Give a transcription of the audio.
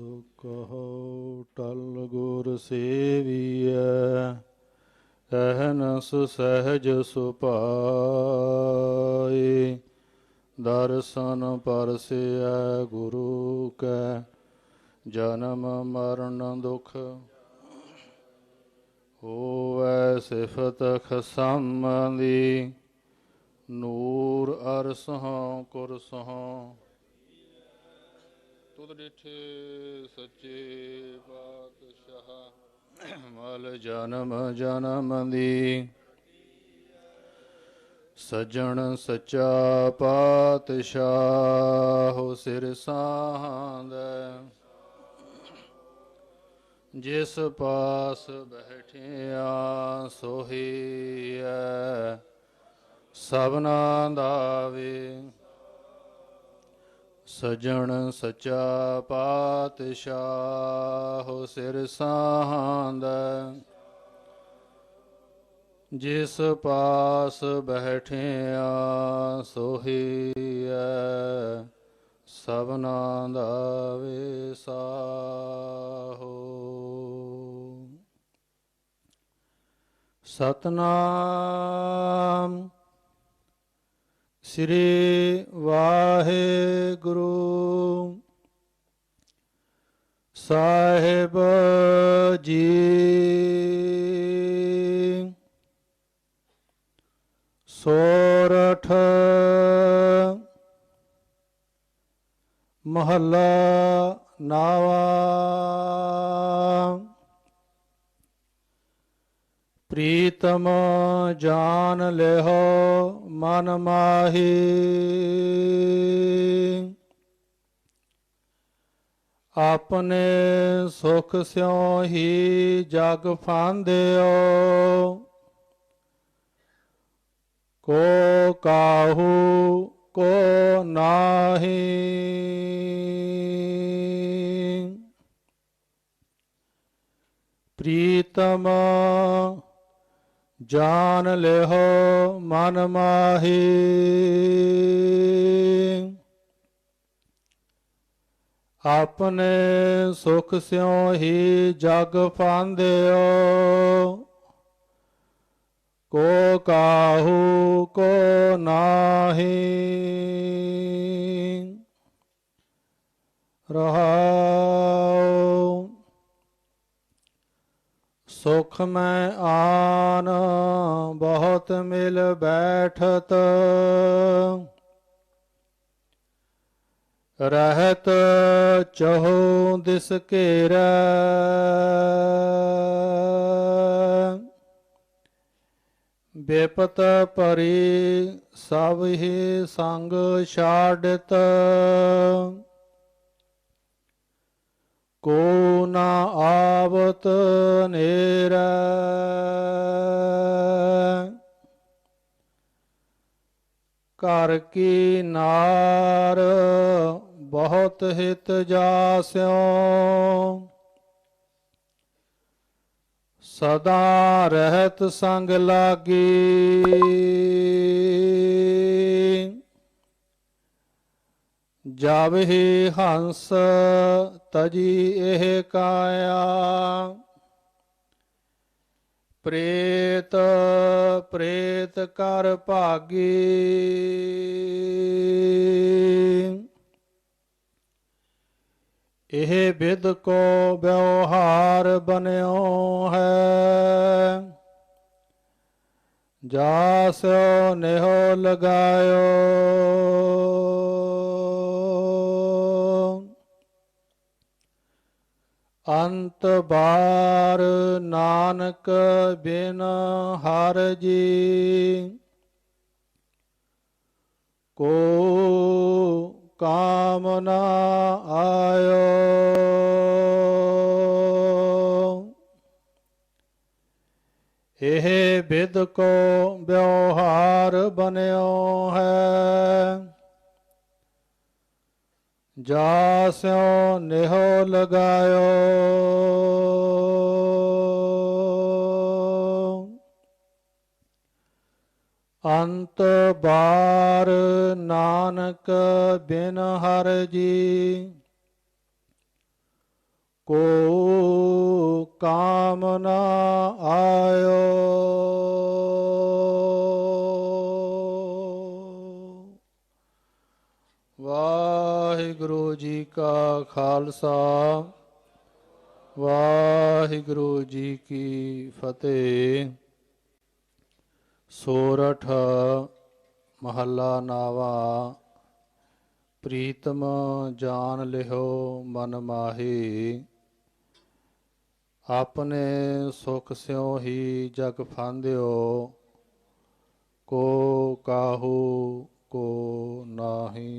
ਸੋ ਕਹੋ ਟਲ ਗੁਰ ਸੇਵੀਐ ਅਹਨਸ ਸਹਿਜ ਸੁਪਾਏ ਦਰਸ਼ਨ ਪਰਸਿਐ ਗੁਰੂ ਕੈ, ਜਨਮ ਮਰਨ ਦੁਖ ਹੋਵੈ ਸਿਫਤ ਖਸਮ ਦੀ। ਨੂਰ ਅਰਸਹਾਂ ਕੁਰਸਹਾਂ ਤੁਧ ਡਿਠੇ ਸੱਚੇ ਪਾਤਸ਼ਾਹ। ਮਲ ਜਨਮ ਜਨਮ ਦੀ। ਸਜਣ ਸੱਚਾ ਪਾਤਸ਼ਾਹ ਸਿਰ ਸਾਹੰਦੈ। ਜਿਸ ਪਾਸ ਬੈਠਿਆ ਸੋਹੀਐ ਸਭਨਾ ਦਾ ਵੇ ਸਜਣ ਸੱਚਾ ਪਾਤਸ਼ਾਹ ਸਿਰ ਸਾਹੰਦੈ। ਜਿਸ ਪਾਸ ਬੈਠਿਆ ਸੋਹੀਐ ਸਭਨਾ ਦਾ ਵਿਸਾਹੋ। ਸਤਨਾਮ ਸ੍ਰੀ ਵਾਹਿ ਸਾਹਿਬ ਜੀ। ਸੋਰਠ ਮਹੱਲਾ ਨਾਵਾ। ਪ੍ਰੀਤਮ ਜਾਨ ਲਿਓ ਮਨ ਮਾਹੀ। ਆਪਣੇ ਸੁਖ ਸਿਉ ਹੀ ਜਗ ਫਾਂਦਿਓ। ਕੋ ਕਾਹੂ, ਕੋ ਨਾਹੀ। ਪ੍ਰੀਤਮ ਜਾਨ ਲਿਓ ਮਨ ਮਾਹੀ। ਆਪਣੇ ਸੁਖ ਸਿਉ ਹੀ ਜਗ ਫਾਂਦਿਓ। ਕੋ ਕਾਹੂ, ਕੋ ਨਾਹੀ। ਰਹਾਉ। ਸੁਖ ਮੈਂ ਆਨ, ਬਹੁਤ ਮਿਲ ਬੈਠਤ। ਰਹਿਤ ਚਹੋ ਦਿਸ ਘੇਰਾ। ਬੇਪਤ ਪਰੀ ਸਭ ਹੀ ਸੰਗ ਛਾੜਤ। ਕੋ ਨਾ ਆਵਤ ਨੇਰਾ। ਘਰ ਕੀ ਨਾਰ ਬਹੁਤ ਹਿਤ ਜਾਸਿਓ ਸਦਾ ਰਹਿਤ ਸੰਗ ਲਾਗੀ। ਜਬ ਹੀ ਹੰਸ ਤਜੀ ਇਹ ਕਾਇਆ। ਪ੍ਰੇਤ ਪ੍ਰੇਤ ਕਰ ਭਾਗੀ। ਇਹ ਵਿਦ ਕੋ ਵਿਵਹਾਰ ਬਨਿਓ ਹੈ। ਜਾਸ ਨਿਹੋ ਲਗਾਇਓ। ਅੰਤ ਬਾਰ ਨਾਨਕ ਬਿਨ ਹਰ ਜੀ। ਕੋ ਕਾਮ ਨਾ ਆਇਓ। ਇਹ ਵਿਦ ਕੋ ਵਿਵਹਾਰ ਬਨਿਓ ਹੈ। ਜਾਸਿਓ ਨਿਹੋ ਲਗਾਇਓ। ਅੰਤ ਬਾਰ ਨਾਨਕ ਬਿਨ ਹਰ ਜੀ। ਕੋ ਕਾਮ ਨਾ ਆਇਓ। ਵਾਹਿਗੁਰੂ ਜੀ ਕਾ ਖਾਲਸਾ, ਵਾਹਿਗੁਰੂ ਜੀ ਕੀ ਫਤਿਹ। ਸੋਰਠ ਮਹੱਲਾ ਨਾਵਾ, ਪ੍ਰੀਤਮ ਜਾਨ ਲਿਓ ਮਨ ਮਾਹੀ। ਆਪਣੇ ਸੁਖ ਸਿਉ ਹੀ ਜਗ ਫਾਂਦਿਓ ਕੋ ਕਾਹੂ ਕੋ ਨਾਹੀ